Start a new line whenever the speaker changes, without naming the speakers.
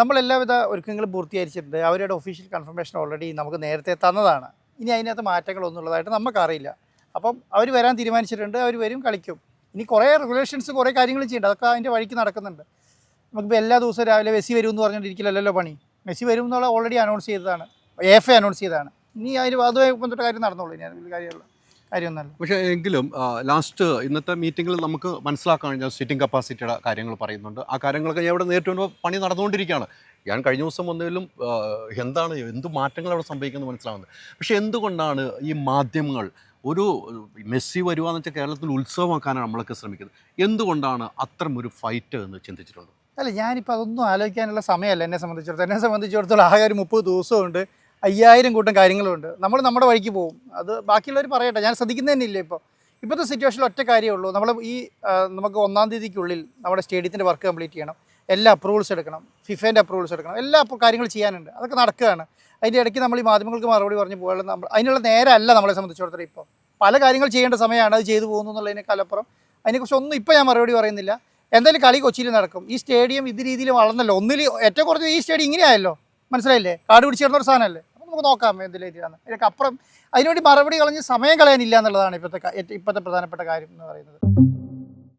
നമ്മൾ എല്ലാവിധ ഒരുക്കങ്ങളും പൂർത്തീകരിച്ചിട്ടുണ്ട്. അവരുടെ ഒഫീഷ്യൽ കൺഫർമേഷൻ ഓൾറെഡി നമുക്ക് നേരത്തെ തന്നതാണ്. ഇനി അതിനകത്ത് മാറ്റങ്ങളൊന്നും ഉള്ളതായിട്ട് നമുക്കറിയില്ല. അപ്പം അവർ വരാൻ തീരുമാനിച്ചിട്ടുണ്ട്. അവർ വരും കളിക്കും. ഇനി കുറേ റെഗുലേഷൻസ് കുറേ കാര്യങ്ങൾ ചെയ്യേണ്ടത് അതൊക്കെ അതിന്റെ വഴിക്ക് നടക്കുന്നുണ്ട്. നമുക്കിപ്പോൾ എല്ലാ ദിവസവും രാവിലെ മെസ്സി വരും എന്ന് പറഞ്ഞുകൊണ്ടിരിക്കില്ലല്ലോ പണി. മെസ്സി വരും എന്നുള്ള ഓൾറെഡി അനൗൺസ് ചെയ്തതാണ്. എഫ് എ അനൗൺസ് ചെയ്തതാണ്. ഇനി അതിന് അതുമായി ബന്ധപ്പെട്ട കാര്യം നടന്നോളൂ. ഇനി അതിൽ കാര്യമുള്ള കാര്യമൊന്നുമല്ല.
പക്ഷേ എങ്കിലും ലാസ്റ്റ് ഇന്നത്തെ മീറ്റിംഗിൽ നമുക്ക് മനസ്സിലാക്കാൻ കഴിഞ്ഞാൽ സിറ്റിംഗ് കപ്പാസിറ്റിയുടെ കാര്യങ്ങൾ പറയുന്നുണ്ട്. ആ കാര്യങ്ങളൊക്കെ ഞാൻ ഇവിടെ നേരിട്ട് വരുമ്പോൾ പണി നടന്നുകൊണ്ടിരിക്കുകയാണ്. ഞാൻ കഴിഞ്ഞ ദിവസം വന്നതിലും എന്താണ് എന്ത് മാറ്റങ്ങൾ അവിടെ സംഭവിക്കുന്നത് മനസ്സിലാവുന്നത്. പക്ഷേ എന്തുകൊണ്ടാണ് ഈ മാധ്യമങ്ങൾ ഒരു മെസ്സി വരുവാന്ന് വെച്ചാൽ കേരളത്തിൽ ഉത്സവമാക്കാനാണ് നമ്മളൊക്കെ ശ്രമിക്കുന്നത്? എന്തുകൊണ്ടാണ് അത്തരം ഒരു ഫൈറ്റ് എന്ന് ചിന്തിച്ചിട്ടുള്ളത്?
അല്ല ഞാനിപ്പോൾ അതൊന്നും ആലോചിക്കാനുള്ള സമയമല്ല. എന്നെ സംബന്ധിച്ചിടത്തോളം എന്നെ സംബന്ധിച്ചിടത്തോളം ആകെ ഒരു മുപ്പത് ദിവസമുണ്ട്. അയ്യായിരം കൂട്ടം കാര്യങ്ങളുണ്ട്. നമ്മൾ നമ്മുടെ വഴിക്ക് പോകും അത് ബാക്കിയുള്ളവർ പറയട്ടെ. ഞാൻ ശ്രദ്ധിക്കുന്നത് തന്നെ ഇല്ല ഇപ്പോൾ ഇപ്പോഴത്തെ സിറ്റുവേഷനിൽ ഒറ്റ കാര്യമേ ഉള്ളൂ. നമ്മൾ ഈ നമുക്ക് ഒന്നാം തീയതിക്കുള്ളിൽ നമ്മുടെ സ്റ്റേഡിയത്തിന്റെ വർക്ക് കംപ്ലീറ്റ് ചെയ്യണം. എല്ലാ അപ്രൂവൽസ് എടുക്കണം. ഫിഫേന്റെ അപ്രൂവൽസ് എടുക്കണം. എല്ലാ കാര്യങ്ങളും ചെയ്യാനുണ്ട്. അതൊക്കെ നടക്കുകയാണ്. അതിന്റെ ഇടയ്ക്ക് നമ്മൾ ഈ മാധ്യമങ്ങൾക്ക് മറുപടി പറഞ്ഞു പോകാനുള്ള നമ്മൾ അതിനുള്ള നേരമല്ല നമ്മളെ സംബന്ധിച്ചിടത്തോളം ഇപ്പോൾ പല കാര്യങ്ങൾ ചെയ്യേണ്ട സമയമാണ്. അത് ചെയ്തു പോകുന്നു എന്നുള്ളതിനേക്കാളപ്പുറം അതിനെക്കുറിച്ച് ഒന്നും ഇപ്പോൾ ഞാൻ മറുപടി പറയുന്നില്ല. എന്തായാലും കളി കൊച്ചിയിൽ നടക്കും. ഈ സ്റ്റേഡിയം ഇത് രീതിയിൽ വളർന്നല്ലോ. ഒന്നിൽ ഏറ്റവും കുറച്ച് ഈ സ്റ്റേഡിയം ഇങ്ങനെയായല്ലോ. മനസ്സിലായില്ലേ? കാട് പിടിച്ചിരുന്ന ഒരു സാധനമല്ലേ? നമുക്ക് നോക്കാം എന്തിലേക്കാണ് ഇതിനൊക്കെ അപ്പുറം അതിനുവേണ്ടി മറുപടി കളഞ്ഞ് സമയം കളയാനില്ല എന്നുള്ളതാണ് ഇപ്പോഴത്തെ ഇപ്പോഴത്തെ പ്രധാനപ്പെട്ട കാര്യം എന്ന് പറയുന്നത്.